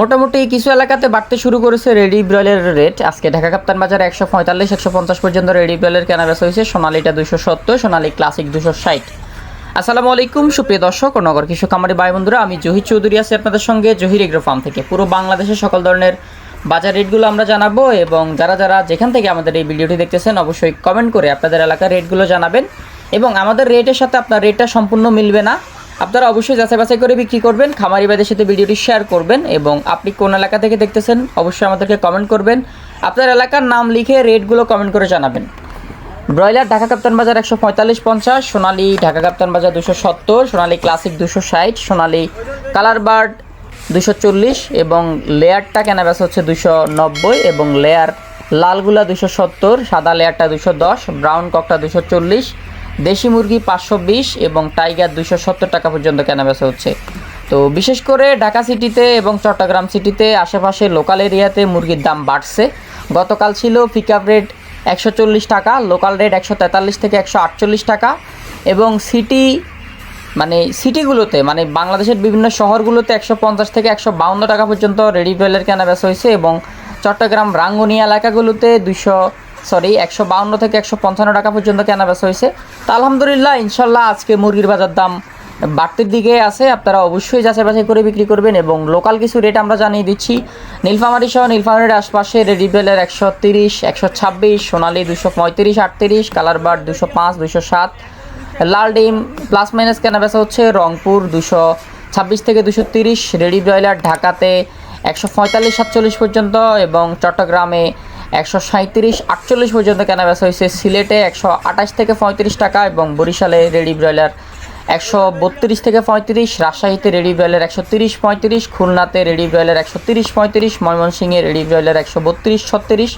মোটামুটি কিছু এলাকাতে বাড়তে শুরু করেছে রেডি ব্রয়লারের রেট। আজকে ঢাকা কাপ্তান বাজারে একশো পঁয়তাল্লিশ, একশো পঞ্চাশ পর্যন্ত রেডি ব্রয়লার কেনা বেচা হয়েছে। সোনালিটা দুশো সত্তর, সোনালি ক্লাসিক দুশো ষাট। আসসালামু আলাইকুম, সুপ্রিয় দর্শক ও নগর কৃষক খামারি ভাই বন্ধুরা, আমি জহির চৌধুরী আছি আপনাদের সঙ্গে জহির এগ্রো ফার্ম থেকে। পুরো বাংলাদেশের সকল ধরনের বাজার রেটগুলো আমরা জানাব এবং যারা যারা যেখান থেকে আমাদের এই ভিডিওটি দেখতেছেন, অবশ্যই কমেন্ট করে আপনাদের এলাকার রেটগুলো জানাবেন এবং আমাদের রেটের সাথে আপনার রেটটা সম্পূর্ণ মিলবে না। আপনারা অবশ্যই যাচাই বাছাই করে বিক্রি করবেন, খামারি ভাইদের সাথে ভিডিওটি শেয়ার করবেন এবং আপনি কোন এলাকা থেকে দেখতেছেন অবশ্যই আমাদেরকে কমেন্ট করবেন। আপনার এলাকার নাম লিখে রেটগুলো কমেন্ট করে জানাবেন। ব্রয়লার ঢাকা কাপ্তান বাজার একশো পঁয়তাল্লিশ পঞ্চাশ, সোনালি ঢাকা কাপ্তান বাজার দুশো সত্তর, সোনালি ক্লাসিক দুশো ষাট, সোনালি কালার বার্ড দুশো চল্লিশ এবং লেয়ারটা কেনা বেচা হচ্ছে দুশো নব্বই এবং লেয়ার লালগুলা দুশো সত্তর, সাদা লেয়ারটা দুশো দশ ব্রাউন ককটা দুশো চল্লিশ দেশি মুরগি পাঁচশো বিশ এবং টাইগার দুশো সত্তর টাকা পর্যন্ত কেনা বেচা হচ্ছে। তো বিশেষ করে ঢাকা সিটিতে এবং চট্টগ্রাম সিটিতে আশেপাশে লোকাল এরিয়াতে মুরগির দাম বাড়ছে। গতকাল ছিল পিক আপ রেট একশো চল্লিশ টাকা লোকাল রেট একশো তেতাল্লিশ থেকে একশো আটচল্লিশ টাকা এবং সিটি মানে সিটিগুলোতে মানে বাংলাদেশের বিভিন্ন শহরগুলোতে একশো পঞ্চাশ থেকে একশো বাউন্ন টাকা পর্যন্ত রেডি ব্রয়লার কেনা বেচা হয়েছে এবং চট্টগ্রাম রাঙ্গুনি এলাকাগুলোতে দুশো সরি একশো বাউন্ন থেকে একশো পঞ্চান্ন টাকা পর্যন্ত কেনা বেচা হয়েছে। তো আলহামদুলিল্লাহ, ইনশাল্লাহ আজকে মুরগির বাজার দাম বাড়তির দিকে আছে। আপনারা অবশ্যই যাচাই বাছাই করে বিক্রি করবেন এবং লোকাল কিছু রেট আমরা জানিয়ে দিচ্ছি। নীলফামারি সহ নীলফামারির আশপাশে রেডি বেলের একশো তিরিশ, একশো ছাব্বিশ, সোনালি দুশো পঁয়ত্রিশ, আটত্রিশ কালার বার্ড দুশো পাঁচ, দুশো সাত, লাল ডিম প্লাস মাইনাস কেনা বেচা হচ্ছে রংপুর দুশো ছাব্বিশ থেকে দুশো তিরিশ রেডি ব্রয়লার ঢাকাতে একশো পঁয়তাল্লিশ, সাতচল্লিশ পর্যন্ত এবং চট্টগ্রামে একশো সাঁত্রিশ আটচল্লিশ পর্যন্ত কেনা বেচা হয়েছে সিলেটে একশো আঠাশ থেকে পঁয়ত্রিশ টাকা এবং বরিশালে রেডি ব্রয়লার একশো বত্রিশ থেকে পঁয়ত্রিশ, রাজশাহীতে রেডি ব্রয়লার একশো তিরিশ, পঁয়ত্রিশ, খুলনাতে রেডি ব্রয়লার একশো তিরিশ, পঁয়ত্রিশ, ময়মনসিংহে রেডি ব্রয়লার একশো বত্রিশ, ছত্রিশ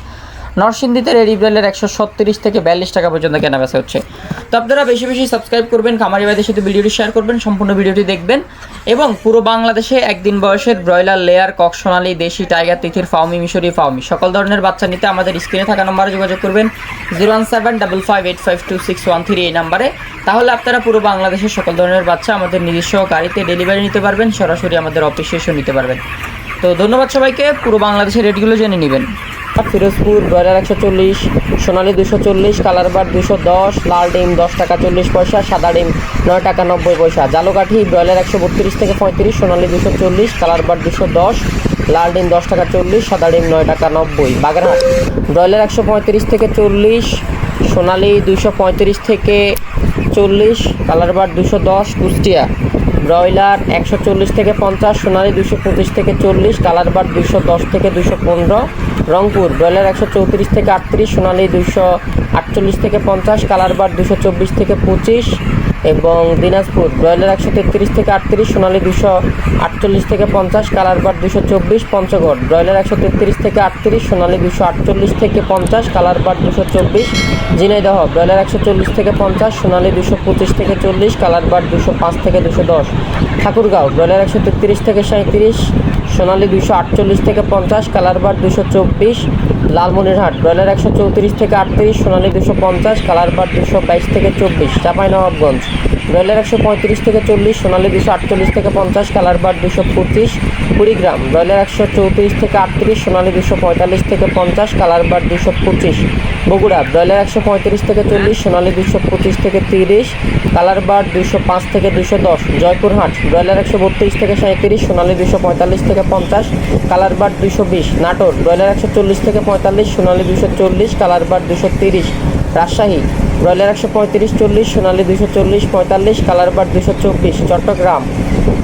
নরসিংদীতে রেডি ব্রয়লার একশো সত্তিরিশ থেকে বিয়াল্লিশ টাকা পর্যন্ত কেনা বেচা হচ্ছে। তো আপনারা বেশি বেশি সাবস্ক্রাইব করবেন, খামারি ভাইদের সাথে ভিডিওটি শেয়ার করবেন, সম্পূর্ণ ভিডিওটি দেখবেন এবং পুরো বাংলাদেশে একদিন বয়সের ব্রয়লার, লেয়ার, কক, সোনালি, দেশি, টাইগার, তিথির ফাউমি মিশরি ফাউমি সকল ধরনের বাচ্চা নিতে আমাদের স্ক্রিনে থাকা নম্বরে যোগাযোগ করবেন zero one seven double five eight five two six one three এই নাম্বারে। তাহলে আপনারা পুরো বাংলাদেশের সকল ধরনের বাচ্চা আমাদের নিজস্ব গাড়িতে ডেলিভারি নিতে পারবেন, সরাসরি আমাদের অফিসে এসেও নিতে পারবেন। তো ধন্যবাদ সবাইকে, পুরো বাংলাদেশের রেটগুলো জেনে নেবেন। ফিরোজপুর ব্রয়লার একশো চল্লিশ, সোনালি দুশো চল্লিশ কালার বার দুশো দশ লাল ডিম দশ টাকা চল্লিশ পয়সা, সাদা ডিম নয় টাকা নব্বই পয়সা। জালোকাঠি ব্রয়লার একশো বত্রিশ থেকে পঁয়ত্রিশ, সোনালি দুশো চল্লিশ কালার বার দুশো দশ লাল ডিম দশ টাকা চল্লিশ, সাদা ডিম নয় টাকা নব্বই। বাগেরহাট ব্রয়লার একশো পঁয়ত্রিশ থেকে চল্লিশ, সোনালি দুশো পঁয়ত্রিশ থেকে চল্লিশ কালার বার দুশো দশ কুষ্টিয়া, ব্রয়লার একশো চল্লিশ থেকে পঞ্চাশ, সোনালি দুশো পঁচিশ থেকে চল্লিশ কালার বার দুশো দশ থেকে দুশো পনেরো রংপুর, ব্রয়লার একশো চৌত্রিশ থেকে আটত্রিশ, সোনালি দুশো আটচল্লিশ থেকে পঞ্চাশ, কালার বার দুশো চব্বিশ থেকে পঁচিশ এবং দিনাজপুর, ব্রয়লার একশো তেত্রিশ থেকে আটত্রিশ, সোনালি দুশো আটচল্লিশ থেকে পঞ্চাশ, কালার বার দুশো চব্বিশ, পঞ্চগড়, ব্রয়লার একশো তেত্রিশ থেকে আটত্রিশ, সোনালি দুশো আটচল্লিশ থেকে পঞ্চাশ, কালার বার দুশো চব্বিশ, ঝিনাইদহ, ব্রয়লার একশো চল্লিশ থেকে পঞ্চাশ, সোনালি দুশো পঁচিশ থেকে চল্লিশ, কালার বার দুশো পাঁচ থেকে দুশো দশ, ঠাকুরগাঁও, ব্রয়লার একশো তেত্রিশ থেকে সাঁত্রিশ সোনালি দুশো আটচল্লিশ থেকে পঞ্চাশ কালার বার দুশো চব্বিশ। লালমনিরহাট ব্রয়লার একশো চৌত্রিশ থেকে আটত্রিশ, সোনালি দুশো পঞ্চাশ কালার বার দুশো বাইশ থেকে চব্বিশ, চাঁপাইনবাবগঞ্জ। ব্রয়লার একশো পঁয়ত্রিশ থেকে চল্লিশ, সোনালি দুশো আটচল্লিশ থেকে পঞ্চাশ কালার বার দুশো পঁচিশ, কুড়িগ্রাম। ব্রয়লার একশো চৌত্রিশ থেকে আটত্রিশ, সোনালি দুশো পঁয়তাল্লিশ থেকে পঞ্চাশ কালার বার দুশো পঁচিশ। বগুড়া ব্রয়লার একশো পঁয়ত্রিশ থেকে চল্লিশ, সোনালি দুশো পঁচিশ থেকে তিরিশ কালার বার দুশো পাঁচ থেকে দুশো দশ। জয়পুরহাট ব্রয়লার একশো বত্রিশ থেকে সাঁত্রিশ সোনালি দুশো পঁয়তাল্লিশ থেকে পঞ্চাশ কালার বার দুশো বিশ। নাটোর ব্রয়লার একশো চল্লিশ থেকে পঁয়তাল্লিশ, সোনালি দুশো চল্লিশ, কালার বার দুশো তিরিশ। রাজশাহী ব্রয়লার একশো পঁয়ত্রিশ, চল্লিশ, সোনালি দুশো চল্লিশ, পঁয়তাল্লিশ, কালার বার দুশো চব্বিশ। চট্টগ্রাম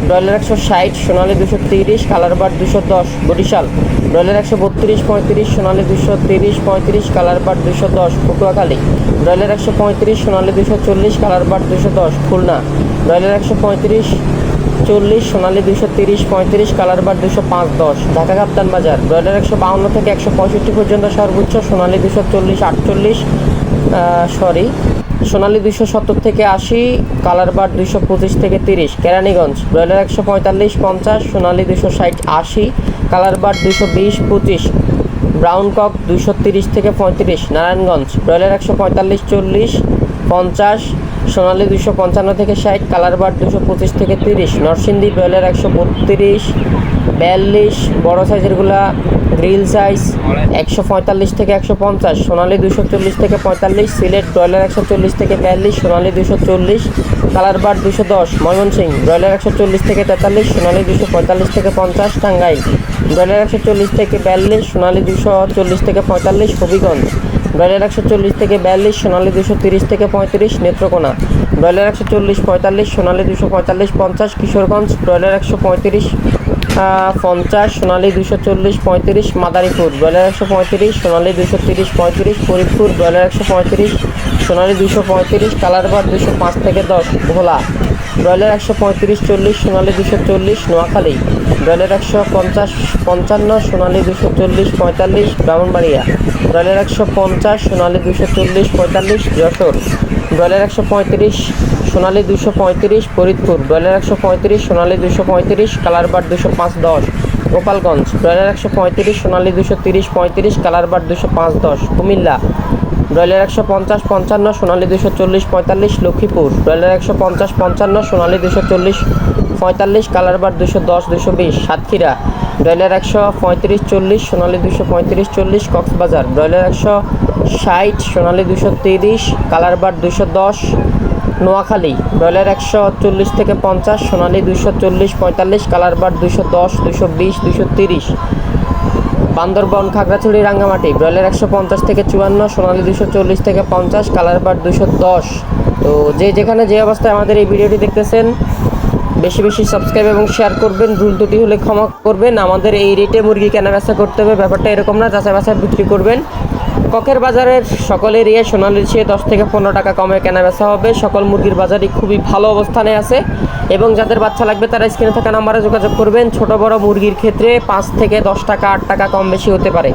ব্রয়লার একশো ষাট, সোনালি দুশো তিরিশ, কালার বার দুশো দশ। বরিশাল ব্রয়লার একশো বত্রিশ, পঁয়ত্রিশ, সোনালি দুশো তিরিশ, পঁয়ত্রিশ, কালার বার দুশো দশ। পটুয়াখালী ব্রয়লার একশো পঁয়ত্রিশ, সোনালি দুশো চল্লিশ, কালার বার দুশো দশ। খুলনা ব্রয়লার একশো পঁয়ত্রিশ চল্লিশ সোনালি দুশো তিরিশ, পঁয়ত্রিশ, কালার বার দুশো পাঁচ, দশ। ঢাকা কাপ্তান বাজার, ব্রয়লার একশো বাউন্ন থেকে একশো পঁয়ষট্টি পর্যন্ত সর্বোচ্চ, সোনালি দুশো চল্লিশ, আটচল্লিশ সরি সোনালি দুশো সত্তর থেকে আশি, কালার বার দুশো পঁচিশ থেকে তিরিশ। কেরানীগঞ্জ, ব্রয়লার একশো পঁয়তাল্লিশ, পঞ্চাশ, সোনালি দুশো ষাট, আশি, কালার বার দুশো বিশ, পঁচিশ ব্রাউন কক দুশো তিরিশ থেকে পঁয়ত্রিশ। নারায়ণগঞ্জ, ব্রয়লার একশো পঁয়তাল্লিশ, চল্লিশ, পঞ্চাশ সোনালী দুশো পঞ্চান্ন থেকে ষাট কালার বার দুশো পঁচিশ থেকে তিরিশ, নরসিংদী ব্রয়লার একশো বত্রিশ, বিয়াল্লিশ, বড় সাইজেরগুলা গ্রিল সাইজ একশো পঁয়তাল্লিশ থেকে একশো পঞ্চাশ, সোনালী দুশো চল্লিশ থেকে পঁয়তাল্লিশ, সিলেট ব্রয়লার একশো চল্লিশ থেকে বিয়াল্লিশ, সোনালী দুশো চল্লিশ কালার বার দুশো দশ ময়মনসিং ব্রয়লার একশো চল্লিশ থেকে তেতাল্লিশ, সোনালী দুশো পঁয়তাল্লিশ থেকে পঞ্চাশ, টাঙ্গাইল ব্রয়লার একশো চল্লিশ থেকে বিয়াল্লিশ, সোনালী দুশো চল্লিশ থেকে পঁয়তাল্লিশ, হবিগঞ্জ। ব্রয়লার একশো চল্লিশ থেকে বিয়াল্লিশ, সোনালী দুশো তিরিশ থেকে পঁয়ত্রিশ, নেত্রকোনা। ব্রয়লার একশো চল্লিশ, পঁয়তাল্লিশ, সোনালী দুশো পঁয়তাল্লিশ, পঞ্চাশ, কিশোরগঞ্জ। ব্রয়লার একশো পঁয়ত্রিশ পঞ্চাশ, সোনালী দুশো চল্লিশ, পঁয়ত্রিশ, মাদারীপুর। ব্রয়লার একশো পঁয়ত্রিশ, সোনালী দুশো তিরিশ, পঁয়ত্রিশ, ফরিদপুর। ব্রয়লার একশো পঁয়ত্রিশ, সোনালী দুশো পঁয়ত্রিশ কালারবার দুশো পাঁচ থেকে দশ, ভোলা। ব্রয়লার একশো পঁয়ত্রিশ চল্লিশ, সোনালী দুশো চল্লিশ, নোয়াখালী। ব্রয়লার একশো পঞ্চাশ, পঞ্চান্ন, সোনালী দুশো চল্লিশ, পঁয়তাল্লিশ, ব্রাহ্মণবাড়িয়া। ব্রয়লার একশো পঞ্চাশ, সোনালী দুশো চল্লিশ, পঁয়তাল্লিশ, যশোর। ব্রয়লার একশো পঁয়ত্রিশ, সোনালী দুশো পঁয়ত্রিশ, ফরিদপুর। ব্রয়লার একশো পঁয়ত্রিশ, সোনালী দুশো পঁয়ত্রিশ কালারবার দুশো পাঁচ দশ। গোপালগঞ্জ। ব্রয়লার একশো পঁয়ত্রিশ, সোনালী দুশো তিরিশ, পঁয়ত্রিশ কালারবার দুশো পাঁচ দশ। কুমিল্লা। ব্রয়লার একশো পঞ্চাশ, পঞ্চান্ন, সোনালী দুশো চল্লিশ, পঁয়তাল্লিশ, লক্ষ্মীপুর। ব্রয়লার একশো পঞ্চাশ, পঞ্চান্ন, সোনালী দুশো চল্লিশ, পঁয়তাল্লিশ কালারবার দুশো দশ দুশো বিশ, সাতক্ষীরা। ব্রয়লার একশো পঁয়ত্রিশ, চল্লিশ, সোনালী দুশো পঁয়ত্রিশ, চল্লিশ, কক্সবাজার। ব্রয়লার একশো ষাট, সোনালী দুশো তিরিশ কালারবার দুশো দশ, নোয়াখালী। ব্রয়লার একশো চল্লিশ থেকে পঞ্চাশ, সোনালী দুশো চল্লিশ, পঁয়তাল্লিশ কালারবার দুশো দশ দুশো বিশ দুশো তিরিশ। বান্দরবন, খাগড়াছড়ি, রাঙ্গামাটি, ব্রয়লার একশো পঞ্চাশ থেকে চুয়ান্ন, সোনালি দুশো চল্লিশ থেকে পঞ্চাশ কালার বার দুশো। দশ তো যে যেখানে যে অবস্থায় আমাদের এই ভিডিওটি দেখতেছেন, বেশি বেশি সাবস্ক্রাইব এবং শেয়ার করবেন। ভুল দুটি হলে ক্ষমা করবেন। আমাদের এই রেটে মুরগি কেনা বেচা করতে হবে। ব্যাপারটা এরকম না যাচাই বাছাই বিক্রি করবেন। ককের বাজারের সকল এরিয়ায় সোনালির চেয়ে দশ থেকে পনেরো টাকা কমে কেনা বেচা হবে। সকল মুরগির বাজারই খুবই ভালো অবস্থানে আছে এবং যাদের বাচ্চা লাগবে তারা স্ক্রিনে থাকা নাম্বারে যোগাযোগ করবেন। ছোট বড় মুরগির ক্ষেত্রে পাঁচ থেকে দশ টাকা, আট টাকা কম বেশি হতে পারে।